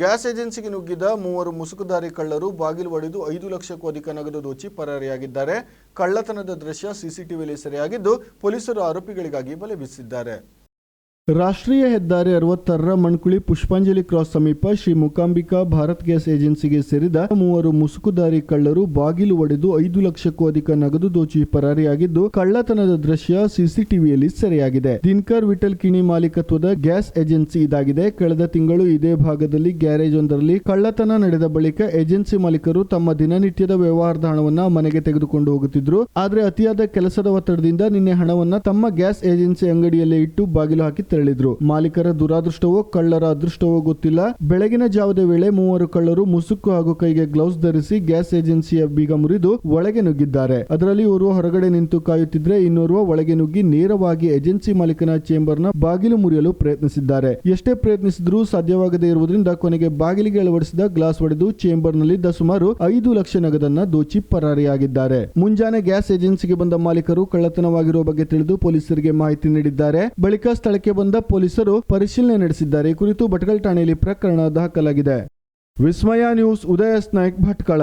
Gas ಏಜೆನ್ಸಿಗೆ ನುಗ್ಗಿದ ಮೂವರು ಮುಸುಕುದಾರಿ ಕಳ್ಳರು ಬಾಗಿಲು ಒಡೆದು ಐದು ಲಕ್ಷಕ್ಕೂ ಅಧಿಕ ನಗದು ದೋಚಿ ಪರಾರಿಯಾಗಿದ್ದಾರೆ. ಕಳ್ಳತನದ ದೃಶ್ಯ ಸಿಸಿಟಿವಿಯಲ್ಲಿ ಸೆರೆಯಾಗಿದ್ದು, ಪೊಲೀಸರು ಆರೋಪಿಗಳಿಗಾಗಿ ಬಲೆ ಬೀಸಿದ್ದಾರೆ. ರಾಷ್ಟ್ರೀಯ ಹೆದ್ದಾರಿ ಅರವತ್ತಾರರ ಮಣ್ಕುಳಿ ಪುಷ್ಪಾಂಜಲಿ ಕ್ರಾಸ್ ಸಮೀಪ ಶ್ರೀ ಮುಕಾಂಬಿಕಾ ಭಾರತ್ ಗ್ಯಾಸ್ ಏಜೆನ್ಸಿಗೆ ಸೇರಿದ ಮೂವರು ಮುಸುಕುದಾರಿ ಕಳ್ಳರು ಬಾಗಿಲು ಒಡೆದು ಐದು ಲಕ್ಷಕ್ಕೂ ಅಧಿಕ ನಗದು ದೋಚಿ ಪರಾರಿಯಾಗಿದ್ದು, ಕಳ್ಳತನದ ದೃಶ್ಯ ಸಿಸಿಟಿವಿಯಲ್ಲಿ ಸೆರೆಯಾಗಿದೆ. ದಿನಕರ್ ವಿಠಲ್ ಕಿಣಿ ಮಾಲೀಕತ್ವದ ಗ್ಯಾಸ್ ಏಜೆನ್ಸಿ ಇದಾಗಿದೆ. ಕಳೆದ ತಿಂಗಳು ಇದೇ ಭಾಗದಲ್ಲಿ ಗ್ಯಾರೇಜ್ ಒಂದರಲ್ಲಿ ಕಳ್ಳತನ ನಡೆದ ಬಳಿಕ ಏಜೆನ್ಸಿ ಮಾಲೀಕರು ತಮ್ಮ ದಿನನಿತ್ಯದ ವ್ಯವಹಾರದ ಹಣವನ್ನ ಮನೆಗೆ ತೆಗೆದುಕೊಂಡು ಹೋಗುತ್ತಿದ್ರು. ಆದರೆ ಅತಿಯಾದ ಕೆಲಸದ ಒತ್ತಡದಿಂದ ನಿನ್ನೆ ಹಣವನ್ನ ತಮ್ಮ ಗ್ಯಾಸ್ ಏಜೆನ್ಸಿ ಅಂಗಡಿಯಲ್ಲೇ ಇಟ್ಟು ಬಾಗಿಲು ಹಾಕಿ ತೆರಳಿದ್ರು ಮಾಲೀಕರ ದುರಾದೃಷ್ಟವೋ, ಕಳ್ಳರ ಅದೃಷ್ಟವೋ ಗೊತ್ತಿಲ್ಲ. ಬೆಳಗಿನ ಜಾವದ ವೇಳೆ ಮೂವರು ಕಳ್ಳರು ಮುಸುಕು ಹಾಗೂ ಕೈಗೆ ಗ್ಲೌಸ್ ಧರಿಸಿ ಗ್ಯಾಸ್ ಏಜೆನ್ಸಿಯ ಬೀಗ ಮುರಿದು ಒಳಗೆ ನುಗ್ಗಿದ್ದಾರೆ. ಅದರಲ್ಲಿ ಓರ್ವ ಹೊರಗಡೆ ನಿಂತು ಕಾಯುತ್ತಿದ್ರೆ ಇನ್ನೋರ್ವ ಒಳಗೆ ನುಗ್ಗಿ ನೇರವಾಗಿ ಏಜೆನ್ಸಿ ಮಾಲೀಕನ ಚೇಂಬರ್ನ ಬಾಗಿಲು ಮುರಿಯಲು ಪ್ರಯತ್ನಿಸಿದ್ದಾರೆ. ಎಷ್ಟೇ ಪ್ರಯತ್ನಿಸಿದ್ರೂ ಸಾಧ್ಯವಾಗದೇ ಇರುವುದರಿಂದ ಕೊನೆಗೆ ಬಾಗಿಲಿಗೆ ಅಳವಡಿಸಿದ ಗ್ಲಾಸ್ ಒಡೆದು ಚೇಂಬರ್ನಲ್ಲಿದ್ದ ಸುಮಾರು ಐದು ಲಕ್ಷ ನಗದನ್ನ ದೋಚಿ ಪರಾರಿಯಾಗಿದ್ದಾರೆ. ಮುಂಜಾನೆ ಗ್ಯಾಸ್ ಏಜೆನ್ಸಿಗೆ ಬಂದ ಮಾಲೀಕರು ಕಳ್ಳತನವಾಗಿರುವ ಬಗ್ಗೆ ತಿಳಿದು ಪೊಲೀಸರಿಗೆ ಮಾಹಿತಿ ನೀಡಿದ್ದಾರೆ. ಬಳಿಕ ಸ್ಥಳಕ್ಕೆ ಬಂದ ಪೊಲೀಸರು ಪರಿಶೀಲನೆ ನಡೆಸಿದ್ದಾರೆ. ಈ ಕುರಿತು ಭಟ್ಕಲ್ ಠಾಣೆಯಲ್ಲಿ ಪ್ರಕರಣ ದಾಖಲಾಗಿದೆ. ವಿಸ್ಮಯ ನ್ಯೂಸ್ ಉದಯಸ್ ನಾಯ್ಕ್ ಭಟ್ಕಳ.